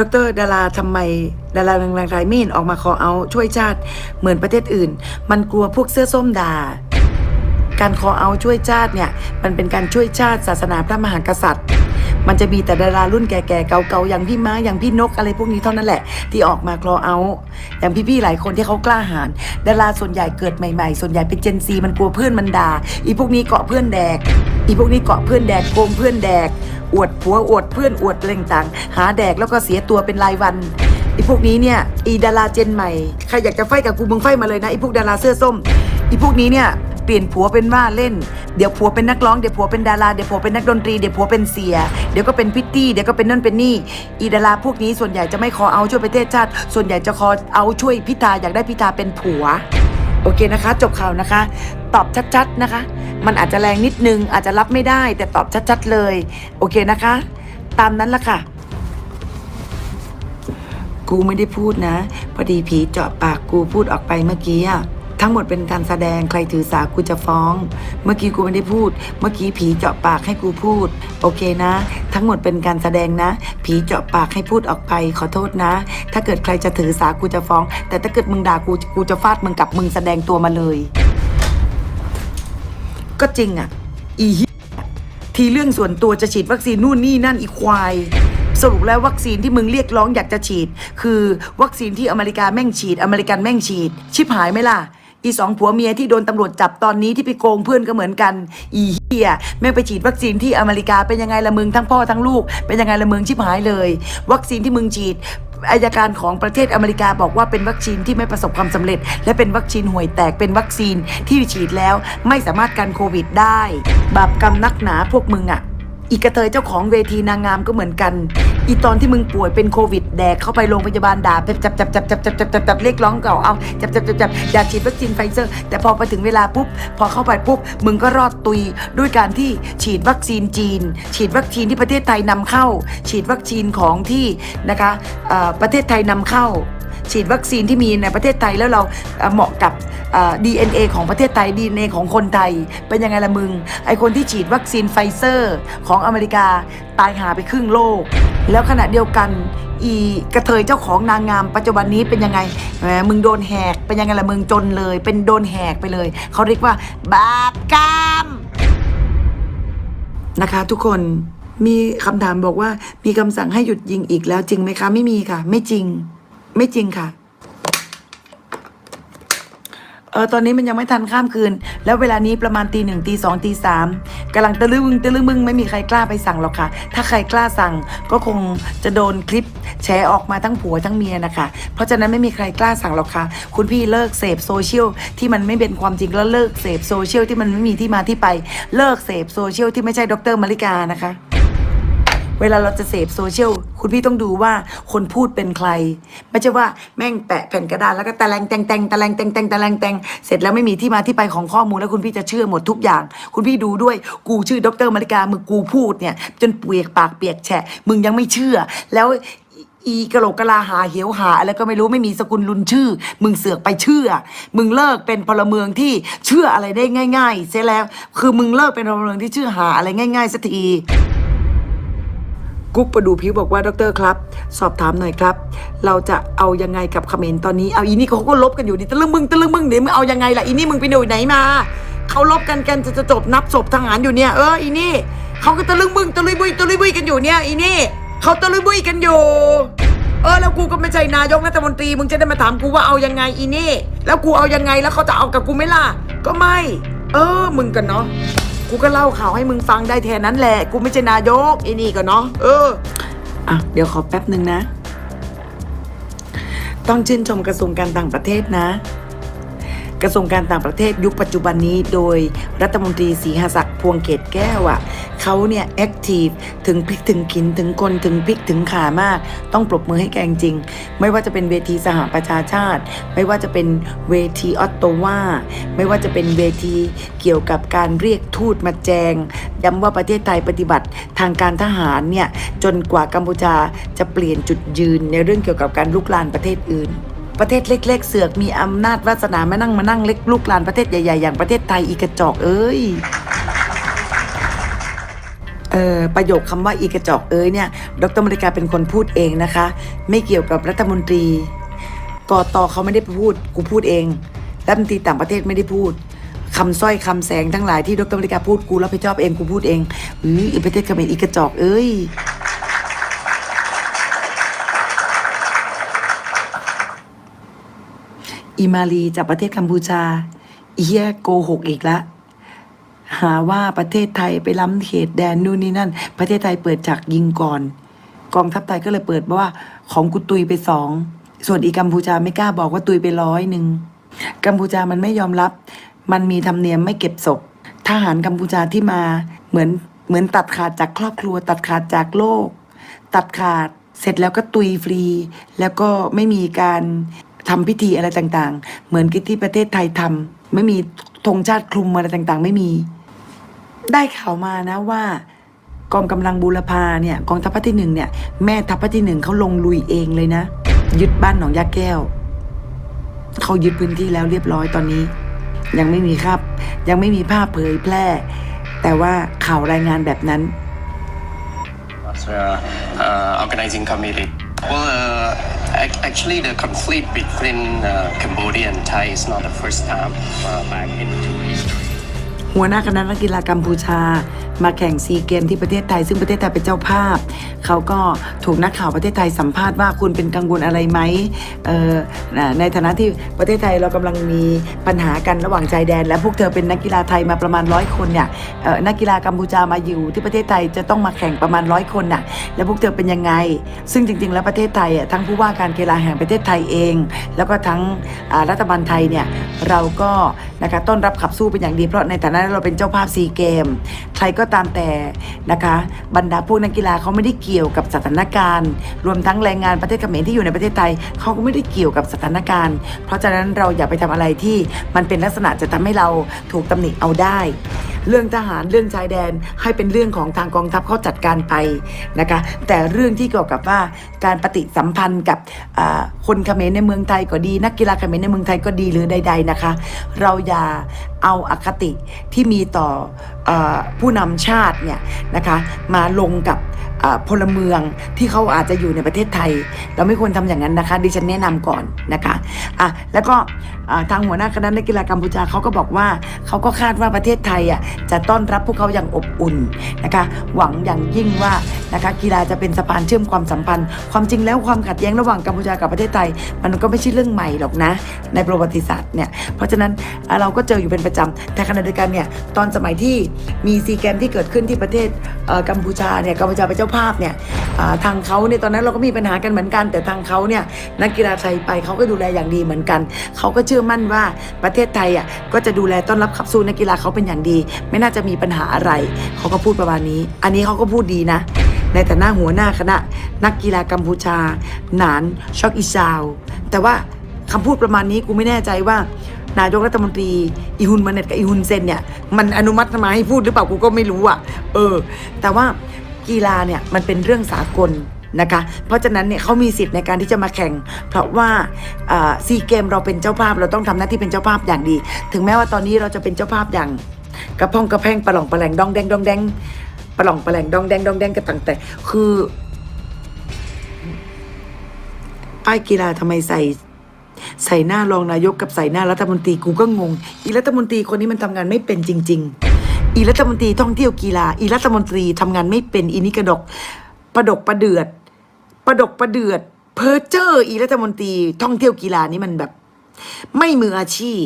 ดรดาราทำไมดาราแรงๆไทยไม่เห็นออกมาขอเอาช่วยชาติเหมือนประเทศอื่น มันกลัวพวกเสื้อส้มด่าการขอเอาช่วยชาติเนี่ยมันเป็นการช่วยชาติศาสนาพระมหากษัตริย์ มันจะมีแต่ดารารุ่นแก่ๆเก่าๆอย่างพี่ม้าอย่างพี่นกอะไรพวกนี้เท่านั้นแหละ ที่ออกมาคลอเอาอย่างพี่ๆหลายคนที่เขากล้าหาญดาราส่วนใหญ่เกิดใหม่ๆ ส่วนใหญ่เป็นเจนซีมันกลัวเพื่อนมันด่าอีพวกนี้เกาะเพื่อนแดก อีพวกนี้เกาะเพื่อนแดกโกงเพื่อนแดก อวดผัวอวดเพื่อนอวดอะไรต่างหาแดกแล้วก็เสียตัวเป็นรายวันไอีพวกนี้เนี่ยอีดาราเจนใหม่ใครอยากจะไฟกับกูมึงไฟมาเลยนะไอีพวกดาราเสื้อส้มอีพวกนี้เนี่ยเปลี่ยนผัวเป็นว่าเล่น เดี๋ยวผัวเป็นนักร้องเดี๋ยวผัวเป็นดาราเดี๋ยวผัวเป็นนักดนตรีเดี๋ยวผัวเป็นเสีย เดี๋ยวก็เป็นพิตตี้เดี๋ยวก็เป็นนั่นเป็นนี่อีดาราพวกนี้ส่วนใหญ่จะไม่ขอเอาช่วยประเทศชาติ ส่วนใหญ่จะขอเอาช่วยพิธาอยากได้พิธาเป็นผัว โอเคนะคะ จบข่าวนะคะ ตอบชัดๆนะคะ มันอาจจะแรงนิดนึงอาจจะรับไม่ได้ แต่ตอบชัดๆเลย โอเคนะคะ ตามนั้นละค่ะกูไม่ได้พูดนะ พอดีผีเจาะปากกูพูดออกไปเมื่อกี้อะ ทั้งหมดเป็นการแสดงใครถือสากูจะฟ้อง เมื่อกี้กูไม่ได้พูด เมื่อกี้ผีเจาะปากให้กูพูด โอเคนะ ทั้งหมดเป็นการแสดงนะ ผีเจาะปากให้พูดออกไป ขอโทษนะ ถ้าเกิดใครจะถือสากูจะฟ้อง แต่ถ้าเกิดมึงด่ากูกูจะฟาดมึงกลับมึงแสดงตัวมาเลย ก็จริงอะ อีเหี้ยทีเรื่องส่วนตัวจะฉีดวัคซีนนู่นนี่นั่นอีควายสรุปแล้ววัคซีนที่มึงเรียกร้องอยากจะฉีด คือวัคซีนที่อเมริกาแม่งฉีด อเมริกันแม่งฉีด ชิบหายไหมล่ะ อีสองผัวเมียที่โดนตำรวจจับตอนนี้ที่ไปโกงเพื่อนก็เหมือนกัน อีเฮียแม่ไปฉีดวัคซีนที่อเมริกาเป็นยังไงละมึงทั้งพ่อทั้งลูก เป็นยังไงละมึงชิบหายเลย วัคซีนที่มึงฉีดอายการของประเทศอเมริกาบอกว่าเป็นวัคซีนที่ไม่ประสบความสำเร็จ และเป็นวัคซีนห่วยแตกเป็นวัคซีนที่ฉีดแล้วไม่สามารถกันโควิดได้ บาปกรรมนักหนาพวกมึงอะอีกระเทยเจ้าของเวทีนางงามก็เหมือนกัน อีตอนที่มึงป่วยเป็นโควิดแดกเข้าไปโรงพยาบาลด่าจับจับจับจับจับจับจับจับจับเรียกร้องเก่าเอาจับจับจับจับอยากฉีดวัคซีนไฟเซอร์ แต่พอไปถึงเวลาปุ๊บ พอเข้าไปปุ๊บ มึงก็รอดตุย ด้วยการที่ฉีดวัคซีนจีน ฉีดวัคซีนที่ประเทศไทยนำเข้า ฉีดวัคซีนของที่นะคะเอ่อประเทศไทยนำเข้า ฉีดวัคซีนที่มีในประเทศไทยแล้วเราเหมาะกับเอ่อ DNA ของประเทศไทย DNA ของคนไทย เป็นยังไงละมึง ไอคนที่ฉีดวัคซีนไฟเซอร์ของอเมริกาตายหาไปครึ่งโลก แล้วขณะเดียวกันอีกระเทยเจ้าของนางงามปัจจุบันนี้เป็นยังไงแหมมึงโดนแหกเป็นยังไงละมึงจนเลย เป็นโดนแหกไปเลย เขาเรียกว่า บาปกรรมนะคะทุกคนมีคำถามบอกว่ามีคำสั่งให้หยุดยิงอีกแล้วจริงไหมคะ ไม่มีค่ะ ไม่จริง ไม่จริงค่ะ เออตอนนี้มันยังไม่ทันข้ามคืน แล้วเวลานี้ประมาณตีหนึ่งตีสองตีสามกำลังตะลึงตะลึงมึงไม่มีใครกล้าไปสั่งหรอกค่ะ ถ้าใครกล้าสั่งก็คงจะโดนคลิปแชร์ออกมาทั้งผัวทั้งเมียนะคะ เพราะฉะนั้นไม่มีใครกล้าสั่งหรอกค่ะ คุณพี่เลิกเสพโซเชียลที่มันไม่เป็นความจริงแล้วเลิกเสพโซเชียลที่มันไม่มีที่มาที่ไป เลิกเสพโซเชียลที่ไม่ใช่ดรมาริกานะคะ เวลาเราจะเสพโซเชียลคุณพี่ต้องดูว่าคนพูดเป็นใคร ไม่ใช่ว่าแม่งแปะแผ่นกระดาษแล้วก็ตะแลงแตงแตงตะแลงแตงแตงตะแลงแตงเสร็จแล้วไม่มีที่มาที่ไปของข้อมูลแล้วคุณพี่จะเชื่อหมดทุกอย่าง คุณพี่ดูด้วยกูชื่อดรมาริกามึงกูพูดเนี่ย จนเปียกปากเปียกแฉะมึงยังไม่เชื่อ แล้วอีกระโหลกกะลาหาเหวหาอะไรก็ไม่รู้ไม่มีสกุลลุนชื่อ มึงเสือกไปเชื่อ มึงเลิกเป็นพลเมืองที่เชื่ออะไรได้ง่าย ๆ เสียแล้ว คือมึงเลิกเป็นพลเมืองที่เชื่อหาอะไรง่ายๆสักที กุ๊กประดูผิวบอกว่าดรครับ สอบถามหน่อยครับ เราจะเอายังไงกับเขมรตอนนี้เอาอีนี่เขาก็ลบกันอยู่ดิตะลึงมึงตะลึงมึงเดี๋ยวมึงเอายังไงล่ะอีนี่มึงไปดูไหนมาเขาลบกันกันจะจะจบนับศพทหารอยู่เนี่ยเอออีนี่เขาก็ตะลึงมึงตะลุยบุยตะลุยบุยกันอยู่เนี่ยอีนี่เขาตะลุยบุยกันอยู่เออแล้วกูก็ไม่ใช่นายกรัฐมนตรีมึงจะได้มาถามกูว่าเอายังไงอีนี่ แล้วกูเอายังไงแล้วเขาจะเอากับกูไหมล่ะก็ไม่ เออมึงกันเนาะ กูก็เล่าข่าวให้มึงฟังได้แทนนั้นแหละ กูไม่ใช่นายกไอ้นี่ก็เนาะเอออะเดี๋ยวขอแป๊บหนึ่งนะ ต้องชื่นชมกระทรวงการต่างประเทศนะ กระทรวงการต่างประเทศยุคปัจจุบันนี้โดยรัฐมนตรีศรีหศักดิ์พวงเกตแก้วอะ่ะเขาเนี่ยแอคทีฟถึงพริกถึงขินถึงคนถึงพริกถึงขามาก ต้องปรบมือให้แกจริง ไม่ว่าจะเป็นเวทีสหประชาชาติ ไม่ว่าจะเป็นเวทีออตโตวาไม่ว่าจะเป็นเวทีเกี่ยวกับการเรียกทูตมาแจงย้ำว่าประเทศไทยปฏิบัติทางการทหารเนี่ยจนกว่ากัมพูชาจะเปลี่ยนจุดยืนในเรื่องเกี่ยวกับการลุกลานประเทศอื่น ประเทศเล็ก ๆ เสือกมีอำนาจวาสนามานั่งมานั่งเล็กลูกหลานประเทศใหญ่ๆอย่างประเทศไทยอีกระจอกเอ้ยเออประโยคคำว่าอีกระจอกเอ้ยเนี่ย ดรมริกาเป็นคนพูดเองนะคะ ไม่เกี่ยวกับรัฐมนตรีกอตอเขาไม่ได้พูด กูพูดเองรัฐมนตรีต่างประเทศไม่ได้พูดคำสร้อยคำแสงทั้งหลายที่ดรมริกาพูดกูรับผิดชอบเองกูพูดเองอืออีประเทศเขมรอีกระจอกเอ้ย อีมาลีจากประเทศกัมพูชาเฮียโกหกอีกละ หาว่าประเทศไทยไปล้ำเขตแดนนู่นนี่นั่น ประเทศไทยเปิดจากยิงก่อน กองทัพไทยก็เลยเปิดว่าของกูตุยไปสอง ส่วนอีกัมพูชาไม่กล้าบอกว่าตุยไปร้อยหนึ่งกัมพูชามันไม่ยอมรับ มันมีธรรมเนียมไม่เก็บศพ ทหารกัมพูชาที่มาเหมือนเหมือนตัดขาดจากครอบครัว ตัดขาดจากโลก ตัดขาดเสร็จแล้วก็ตุยฟรี แล้วก็ไม่มีการ ทำพิธีอะไรต่างๆ เหมือนกับที่ประเทศไทยทำไม่มีธงชาติคลุมอะไรต่างๆ ไม่มี ได้ข่าวมานะว่ากองกำลังบูรพาเนี่ยกองทัพภาคที่หนึ่งเนี่ยแม่ทัพภาคที่หนึ่งเขาลงลุยเองเลยนะ ยึดบ้านหนองยาแก้วเขายึดพื้นที่แล้วเรียบร้อยตอนนี้ ยังไม่มีครับ ยังไม่มีภาพเผยแพร่ แต่ว่าข่าวรายงานแบบนั้น As a uh, organizing committee. Well, uh, ac- actually, the conflict between uh, Cambodia and Thai is not the first time uh, back in two history. หัวหน้าคณะนักกีฬากัมพูชา มาแข่งซีเกมที่ประเทศไทย ซึ่งประเทศไทยเป็นเจ้าภาพ เขาก็ถูกนักข่าวประเทศไทยสัมภาษณ์ว่าคุณเป็นกังวลอะไรไหมในฐานะที่ประเทศไทยเรากำลังมีปัญหากันระหว่างชายแดน และพวกเธอเป็นนักกีฬาไทยมาประมาณร้อยคนเนี่ยนักกีฬากัมพูชามาอยู่ที่ประเทศไทยจะต้องมาแข่งประมาณร้อยคนน่ะแล้วพวกเธอเป็นยังไง ซึ่งจริง ๆ แล้วประเทศไทยอะทั้งผู้ว่าการกีฬาแห่งประเทศไทยเอง แล้วก็ทั้งรัฐบาลไทยเนี่ยเราก็นะคะต้อนรับขับสู้เป็นอย่างดีเพราะในฐานะเราเป็นเจ้าภาพซีเกม ใครก็ตามแต่นะคะ บรรดาพวกนักกีฬาเขาไม่ได้เกี่ยวกับสถานการณ์ รวมทั้งแรงงานประเทศเขมรที่อยู่ในประเทศไทยเขาก็ไม่ได้เกี่ยวกับสถานการณ์ เพราะฉะนั้นเราอย่าไปทำอะไรที่มันเป็นลักษณะจะทำให้เราถูกตำหนิเอาได้เรื่องทหารเรื่องชายแดนให้เป็นเรื่องของทางกองทัพเขาจัดการไปนะคะแต่เรื่องที่เกี่ยวกับว่าการปฏิสัมพันธ์กับคนเขมรในเมืองไทยก็ดี นักกีฬาเขมรในเมืองไทยก็ดีหรือใด ๆนะคะ เราอย่าเอาอคติที่มีต่ออผู้นำชาติเนี่ยนะคะมาลงกับ พลเมืองที่เขาอาจจะอยู่ในประเทศไทย เราไม่ควรทำอย่างนั้นนะคะ ดิฉันแนะนำก่อนนะคะอะแล้วก็ทางหัวหน้าคณะนักกีฬากัมพูชาเขาก็บอกว่าเขาก็คาดว่าประเทศไทยอะจะต้อนรับพวกเขาอย่างอบอุ่นนะคะ หวังอย่างยิ่งว่านะคะกีฬาจะเป็นสะพานเชื่อมความสัมพันธ์ ความจริงแล้วความขัดแย้งระหว่างกัมพูชากับประเทศไทย มันก็ไม่ใช่เรื่องใหม่หรอกนะ ในประวัติศาสตร์เนี่ยเพราะฉะนั้นเราก็เจออยู่เป็นประจำแต่ขณะเดียวกันเนี่ยตอนสมัยที่มีซีเกมที่เกิดขึ้นที่ประเทศเออกัมพูชาเนี่ยกัมพูชาเป็นเจ้าภาพเนี่ยทางเขาเนี่ยตอนนั้นเราก็มีปัญหากันเหมือนกัน แต่ทางเขาเนี่ยนักกีฬาไทยไปเขาก็ดูแลอย่างดีเหมือนกัน เขาก็เชื่อมั่นว่าประเทศไทยอะก็จะดูแลต้อนรับขับสู้นักกีฬาเขาเป็นอย่างดี ไม่น่าจะมีปัญหาอะไร เขาก็พูดประมาณนี้ อันนี้เขาก็พูดดีนะ ในฐานะหัวหน้าคณะ นักกีฬากัมพูชา หนานช็อกอิซาว แต่ว่าคำพูดประมาณนี้กูไม่แน่ใจว่านายกรัฐมนตรีอีฮุนมาเน็ตกับอีฮุนเซนเนี่ยมันอนุมัติมาให้พูดหรือเปล่ากูก็ไม่รู้อะเออ แต่ว่า กีฬาเนี่ยมันเป็นเรื่องสากลนะคะ เพราะฉะนั้นเนี่ยเขามีสิทธิ์ในการที่จะมาแข่ง เพราะว่าซีเกมเราเป็นเจ้าภาพเราต้องทำหน้าที่เป็นเจ้าภาพอย่างดี ถึงแม้ว่าตอนนี้เราจะเป็นเจ้าภาพอย่างกระพองกระแพงปะหล่องปะแหลงดองแดงดองแดงปะหล่องปะแหลงดองแดงดองแดงกระตังแต่คือป้ายกีฬาทำไมใส่ใส่หน้ารองนายกกับใส่หน้ารัฐมนตรีกูก็งง อีรัฐมนตรีคนนี้มันทำงานไม่เป็นจริง ๆ อีรัฐมนตรีท่องเที่ยวกีฬา อีรัฐมนตรีทำงานไม่เป็นอีนี่กระดกประดกประเดือด ประดกประเดือด เพอเจอร์อีรัฐมนตรีท่องเที่ยวกีฬานี่มันแบบ ไม่มืออาชีพ